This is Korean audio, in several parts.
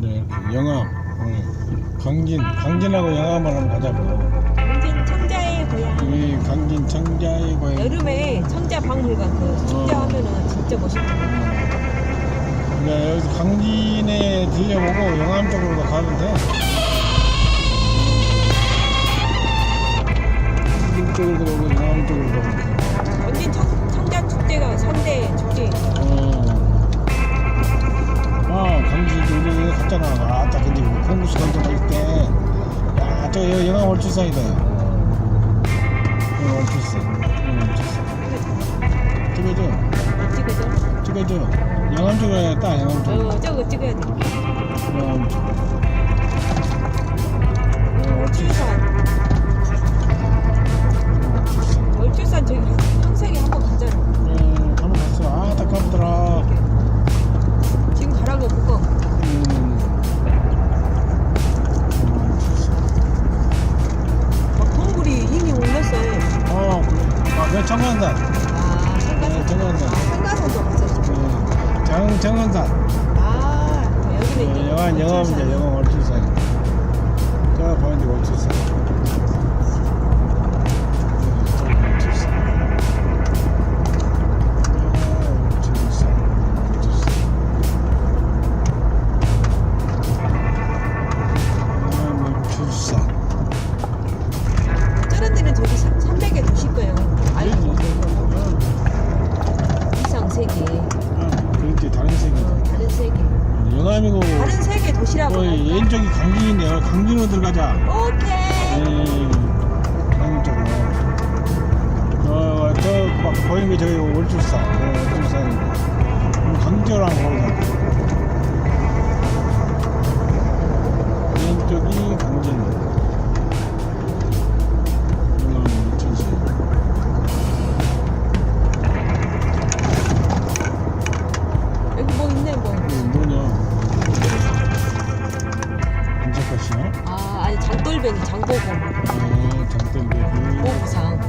네, 영암. 어, 강진, 강진하고 영암을 한번 가자고. 강진 청자의 고향. 이 강진 청자의 고향. 여름에 청자 박물관 그 청자 어. 하면은 진짜 멋있다. 그러니까 여기서 강진에 들려보고 영암 쪽으로 가면 돼. 강진 쪽으로 들어오고 영암 쪽으로 가면 돼. 강진 청, 콩국수 건져갈 때. 야, 저 여- 영암 월출산이다. 영암 월출산. 영암 월출산. 찍어줘. 찍어줘. 찍어줘. 영암 쪽으로 해야겠다. 영암 쪽으로. 어, 저거 찍어야 돼. 영암 쪽. 그 청간산. 아, 네. 아, 생가선도 갔었지. 네. 장, 청간산. 아, 여기는 네, 이제 영암, 영암, 이제 월출산. 저 보이는데 월출산. 세계 도시라고. 거의 왼쪽이 강진인데요. 강진으로 들어가자. 오케이. 이 강진 쪽으로. 어, 저 막 보이는 게 저기 월출산. 어, 월출산이고. 그럼 강진 쪽으로 한번 가보자. 아, 장땡배기. 음, 보상.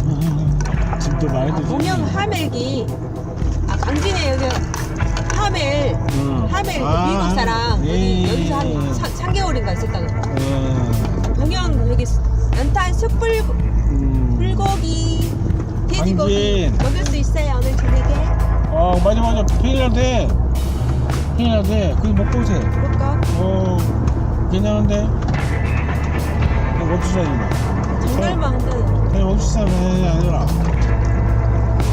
아, 집도 많이 드시 동영 하멜기. 아 강진에 여기 하멜. 하멜 아, 미국 사람 예, 여기 예, 여기서 예. 한 3, 개월인가 있었다 그래. 어, 동영 여기 연탄 숯불 음. 불고기 돼지고기 강진. 저녁에 아, 맞아, 맞아. 페일한테. 페일한테. 그거 먹고 오세요. 그럴까? 어, 괜찮은데? 월주산이네. 장날만 한다는 아니, 월주산이 아니라.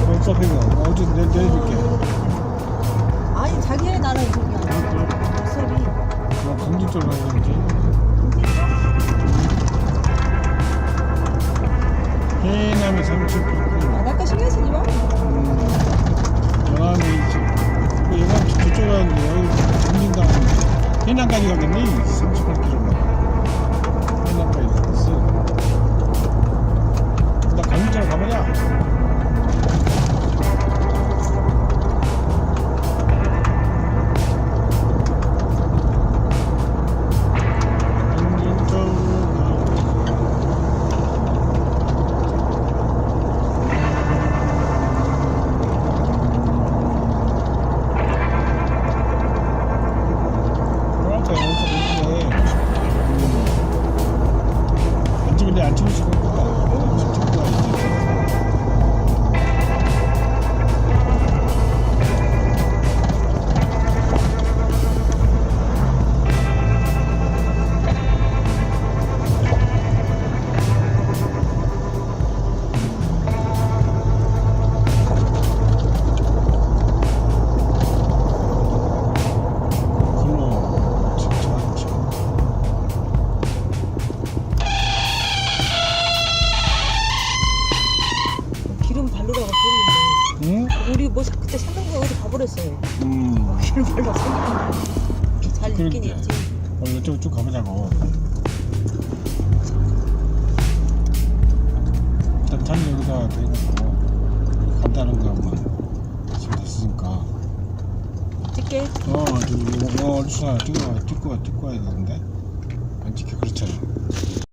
없어, 이거. 어디 내, 내줄게. 아니 자기의 나라 아니야 목소리 뭐, 강진 쪽으로 가야 되는지. 해남이 30km. 아 아까 신경 쓰지 마 저쪽에 가는데, 여기 정진당 해남까지 가겠네? 38km. 해남까지 가겠어. 나 쪽으로 가보자. 가버렸어요 음 기름 발라서 잘 있긴 그러게. 있지 어, 이쪽 쭉 가보자고 일단 잔 여기다 대놓고 간다는 거 한번 지금 됐으니까 찍게 어 저기 이거 어디서 찍어 찍고 찍고 와야 되는데 안 찍혀 그렇잖아